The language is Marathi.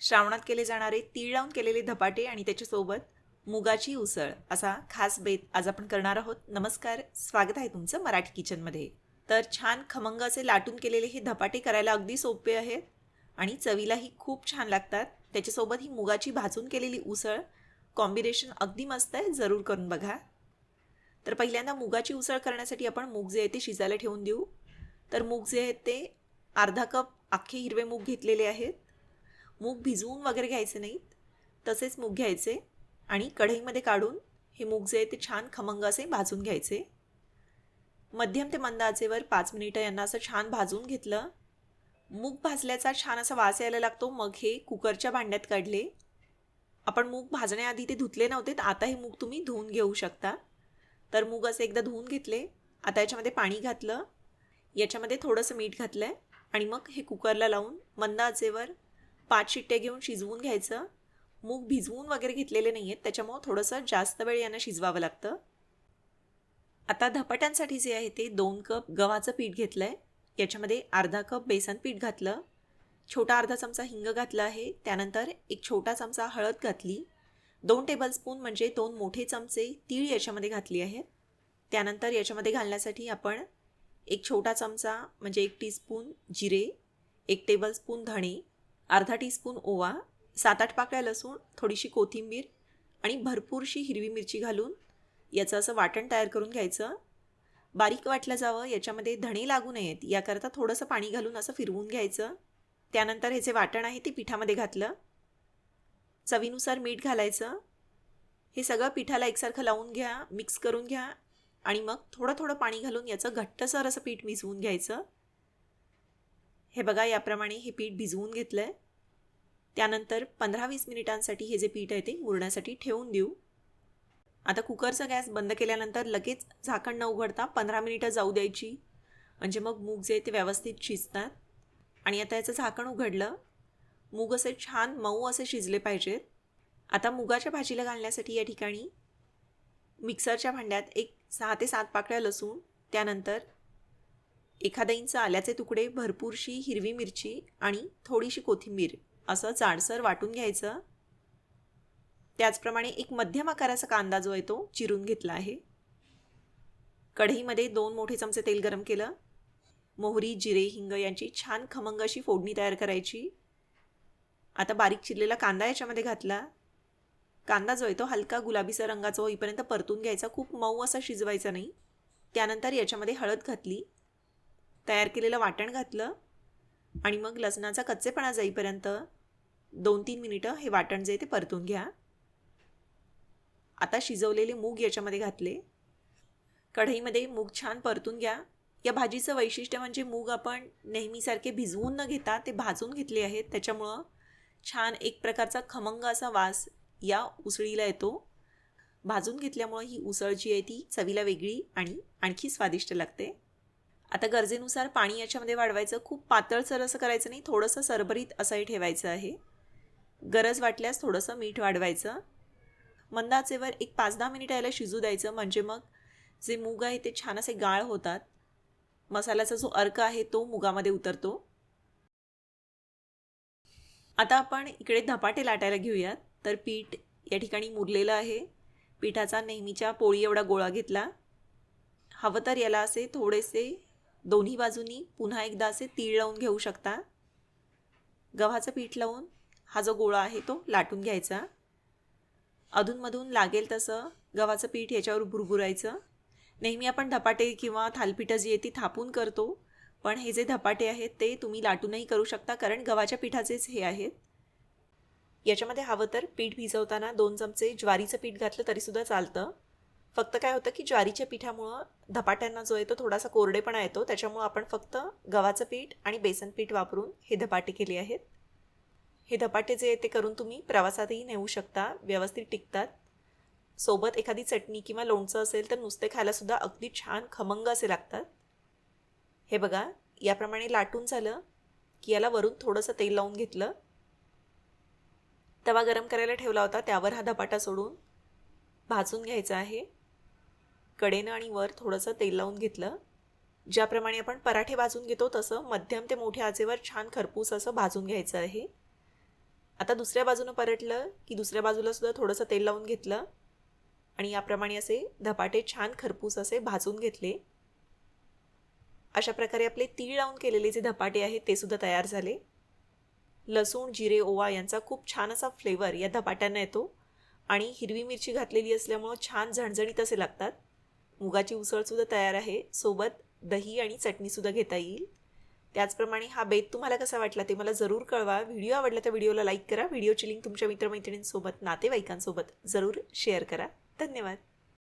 श्रावणात केले जाणारे तीळ लावून केलेले धपाटे आणि त्याच्यासोबत मुगाची उसळ असा खास बेत आज आपण करणार आहोत. नमस्कार स्वागत आहे तुमचं मराठी किचनमध्ये. तर छान खमंग असे लाटून केलेले हे धपाटे करायला अगदी सोपे आहेत आणि चवीलाही खूप छान लागतात. त्याच्यासोबत ही मुगाची भाजून केलेली उसळ कॉम्बिनेशन अगदी मस्त आहे जरूर करून बघा. तर पहिल्यांदा मुगाची उसळ करण्यासाठी आपण मूग जे आहे ते शिजायला ठेवून देऊ. तर मूग जे आहेत ते अर्धा कप अख्खे हिरवे मूग घेतलेले आहेत. मूग भिजवून वगैरे घ्यायचे नाहीत तसेच मूग घ्यायचे आणि कढईमध्ये काढून हे मूग जे आहे ते छान खमंग असे भाजून घ्यायचे. मध्यम ते मंद आचेवर पाच मिनिटं यांना असं छान भाजून घेतलं. मूग भाजल्याचा छान असा वास यायला लागतो मग हे कुकरच्या भांड्यात काढले. आपण मूग भाजण्याआधी ते धुतले नव्हते तर आता हे मूग तुम्ही धुवून घेऊ शकता. तर मूग असे एकदा धुवून घेतले आता याच्यामध्ये पाणी घातलं याच्यामध्ये थोडंसं मीठ घातलं आहे आणि मग हे कुकरला लावून मंद आचेवर पाच शिट्ट्या घेऊन शिजवून घ्यायचं. मूग भिजवून वगैरे घेतलेले नाही आहेत त्याच्यामुळं थोडंसं जास्त वेळ यांना शिजवावं लागतं. आता धपाट्यांसाठी जे आहे ते दोन कप गव्हाचं पीठ घेतलं आहे याच्यामध्ये अर्धा कप बेसन पीठ घातलं. छोटा अर्धा चमचा हिंग घातला आहे. त्यानंतर एक छोटा चमचा हळद घातली. दोन टेबलस्पून म्हणजे दोन मोठे चमचे तीळ याच्यामध्ये घातली आहेत त्यानंतर याच्यामध्ये घालण्यासाठी आपण एक छोटा चमचा म्हणजे एक टीस्पून जिरे एक टेबलस्पून धणे अर्धा टीस्पून ओवा सात आठ पाकळ्या लसूण थोडीशी कोथिंबीर आणि भरपूरशी हिरवी मिरची घालून याचं असं वाटण तयार करून घ्यायचं. बारीक वाटलं जावं याच्यामध्ये धणे लागू नयेत याकरता थोडंसं पाणी घालून असं फिरवून घ्यायचं. त्यानंतर हे जे वाटण आहे ते पिठामध्ये घातलं. चवीनुसार मीठ घालायचं. हे सगळं पिठाला एकसारखं लावून घ्या मिक्स करून घ्या आणि मग थोडं थोडं पाणी घालून याचं घट्टसर असं पीठ मिसवून घ्यायचं. हे बघा याप्रमाणे हे पीठ भिजवून घेतलं आहे त्यानंतर पंधरा वीस मिनिटांसाठी हे जे पीठ आहे ते मुरण्यासाठी ठेवून देऊ. आता कुकरचा गॅस बंद केल्यानंतर लगेच झाकण न उघडता पंधरा मिनिटं जाऊ द्यायची. म्हणजे मग मूग जे आहे ते व्यवस्थित शिजतात. आणि आता याचं झाकण उघडलं. मूग असे छान मऊ असे शिजले पाहिजेत. आता मुगाच्या भाजीला घालण्यासाठी या ठिकाणी मिक्सरच्या भांड्यात एक सहा ते सात पाकळ्या लसूण त्यानंतर एखादा इंच आल्याचे तुकडे भरपूरशी हिरवी मिरची आणि थोडीशी कोथिंबीर असं जाडसर वाटून घ्यायचं. त्याचप्रमाणे एक मध्यम आकाराचा कांदा जो आहे तो चिरून घेतला आहे. कढईमध्ये दोन मोठे चमचे तेल गरम केलं. मोहरी जिरे हिंग यांची छान खमंग अशी फोडणी तयार करायची. आता बारीक चिरलेला कांदा याच्यामध्ये घातला. कांदा जो आहे तो हलका गुलाबीचा रंगाचा होईपर्यंत परतून घ्यायचा. खूप मऊ असा शिजवायचा नाही. त्यानंतर याच्यामध्ये हळद घातली. तयार केलेलं वाटण घातलं आणि मग लसणाचा कच्चेपणा जाईपर्यंत दोन तीन मिनिटं हे वाटण जे ते परतून घ्या. आता शिजवलेले मूग याच्यामध्ये घातले. कढईमध्ये मूग छान परतून घ्या. या भाजीचं वैशिष्ट्य म्हणजे मूग आपण नेहमीसारखे भिजवून न घेता ते भाजून घेतले आहेत. त्याच्यामुळं छान एक प्रकारचा खमंग असा वास या उसळीला येतो. भाजून घेतल्यामुळं ही उसळ जी आहे ती चवीला वेगळी आणि आणखी स्वादिष्ट लागते. आता गरजेनुसार पाणी याच्यामध्ये वाढवायचं. खूप पातळसर असं करायचं नाही. थोडंसं सरभरीत असंही ठेवायचं आहे. गरज वाटल्यास थोडंसं मीठ वाढवायचं. मंदाचेवर एक पाच दहा मिनिटं याला शिजू द्यायचं. म्हणजे मग जे मूग आहे ते छान असे गाळ होतात. मसाल्याचा जो अर्क आहे तो मुगामध्ये उतरतो. आता आपण इकडे धपाटे लाटायला घेऊयात. तर पीठ या ठिकाणी मुरलेलं आहे. पिठाचा नेहमीच्या पोळी एवढा गोळा घेतला. हवं तर याला असे थोडेसे दोन्ही बाजूनी पुन्हा एकदा असे तीळ लावून घेऊ शकता. गव्हाचं पीठ लावून हा जो गोळा आहे तो लाटून घ्यायचा. अधूनमधून लागेल तसं गव्हाचं पीठ याच्यावर भुरभुरायचं. नेहमी आपण धपाटे किंवा थालपीठं जी आहे ती थापून करतो पण हे जे धपाटे आहेत ते तुम्ही लाटूनही करू शकता कारण गव्हाच्या पिठाचेच हे आहेत. याच्यामध्ये हवं तर पीठ भिजवताना दोन चमचे ज्वारीचं पीठ घातलं तरीसुद्धा चालतं. फक्त काय होतं की ज्वारीच्या पिठामुळं धपाट्यांना जो आहे तो थोडासा कोरडेपणा येतो त्याच्यामुळं आपण फक्त गव्हाचं पीठ आणि बेसन पीठ वापरून हे धपाटे केले आहेत. हे धपाटे जे ते करून तुम्ही प्रवासातही नेऊ शकता व्यवस्थित टिकतात. सोबत एखादी चटणी किंवा लोणचं असेल तर नुसते खायलासुद्धा अगदी छान खमंग असे लागतात. हे बघा याप्रमाणे लाटून झालं की याला वरून थोडंसं तेल लावून घेतलं. तवा गरम करायला ठेवला होता त्यावर हा धपाटा सोडून भाजून घ्यायचा आहे. कडेनं आणि वर थोडंसं तेल लावून घेतलं. ज्याप्रमाणे आपण पराठे भाजून घेतो तसं मध्यम ते मोठ्या आचेवर छान खरपूस असं भाजून घ्यायचं आहे. आता दुसऱ्या बाजूनं परतलं की दुसऱ्या बाजूला सुद्धा थोडंसं तेल लावून घेतलं. आणि याप्रमाणे असे धपाटे छान खरपूस असे भाजून घेतले. अशा प्रकारे आपले तीळ लावून केलेले जे धपाटे आहेत ते सुद्धा तयार झाले. लसूण जिरे ओवा यांचा खूप छान असा फ्लेवर या धपाट्यांना येतो. आणि हिरवी मिरची घातलेली असल्यामुळं छान झणझणीत असे लागतात. मुगाची उसळसुद्धा तयार आहे. सोबत दही आणि चटणीसुद्धा घेता येईल. त्याचप्रमाणे हा बेत तुम्हाला कसा वाटला ते मला जरूर कळवा. व्हिडिओ आवडला तर व्हिडिओला लाईक करा. व्हिडिओची लिंक तुमच्या मित्रमैत्रिणींसोबत नातेवाईकांसोबत जरूर शेअर करा. धन्यवाद.